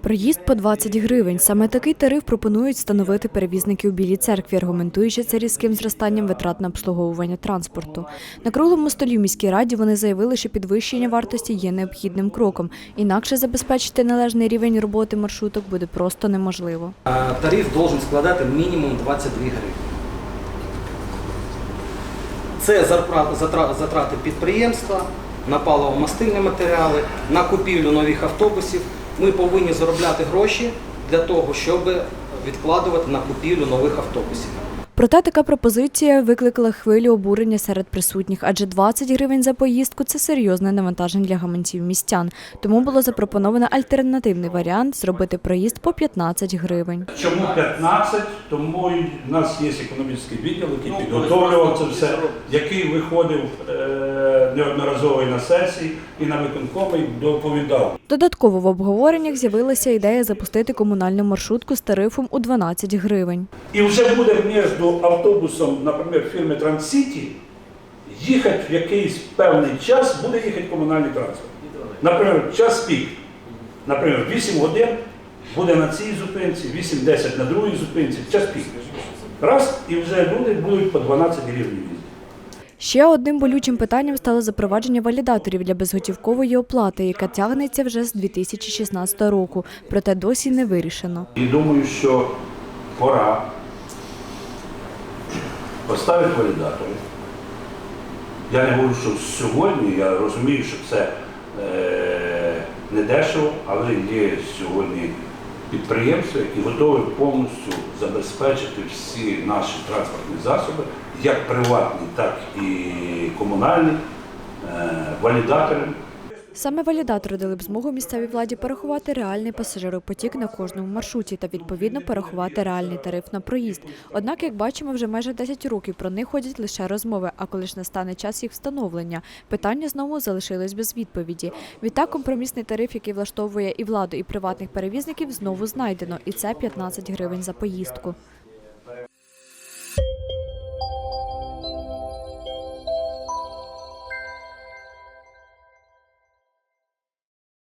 Проїзд по 20 гривень. Саме такий тариф пропонують встановити перевізники у Білій церкві, аргументуючи це різким зростанням витрат на обслуговування транспорту. На круглому столі в міській раді вони заявили, що підвищення вартості є необхідним кроком. Інакше забезпечити належний рівень роботи маршруток буде просто неможливо. Тариф должен складати мінімум 22 гривні. Це затрати підприємства на паливо-мастильні матеріали, на купівлю нових автобусів. Ми повинні заробляти гроші для того, щоб відкладувати на купівлю нових автобусів. Проте така пропозиція викликала хвилю обурення серед присутніх, адже 20 гривень за поїздку це серйозне навантаження для гаманців містян. Тому було запропоновано альтернативний варіант зробити проїзд по 15 гривень. Чому 15? Тому в нас є економічний відділ, який підготовлював це все, який виходив е, неодноразово і на сесії, і на виконкоми, і доповідав. Додатково в обговореннях з'явилася ідея запустити комунальну маршрутку з тарифом у 12 гривень. І вже буде між автобусом, наприклад, фірми Трансіті, їхати в якийсь певний час, буде їхати комунальний транспорт. Наприклад, час пік. Наприклад, 8 годин буде на цій зупинці, 8-10 на другій зупинці, час пік. Раз, і вже люди будуть по 12 гривень. Ще одним болючим питанням стало запровадження валідаторів для безготівкової оплати, яка тягнеться вже з 2016 року, проте досі не вирішено. І думаю, що пора поставити валідатори. Я не говорю, що сьогодні, я розумію, що це е, не дешево, але є сьогодні підприємства, які готові повністю забезпечити всі наші транспортні засоби, як приватні, так і комунальні, е, валідаторами. Саме валідатори дали б змогу місцевій владі порахувати реальний пасажиропотік на кожному маршруті та відповідно порахувати реальний тариф на проїзд. Однак, як бачимо, вже майже 10 років про них ходять лише розмови. А коли ж настане час їх встановлення, питання знову залишилось без відповіді. Відтак, компромісний тариф, який влаштовує і владу, і приватних перевізників, знову знайдено, і це 15 гривень за поїздку.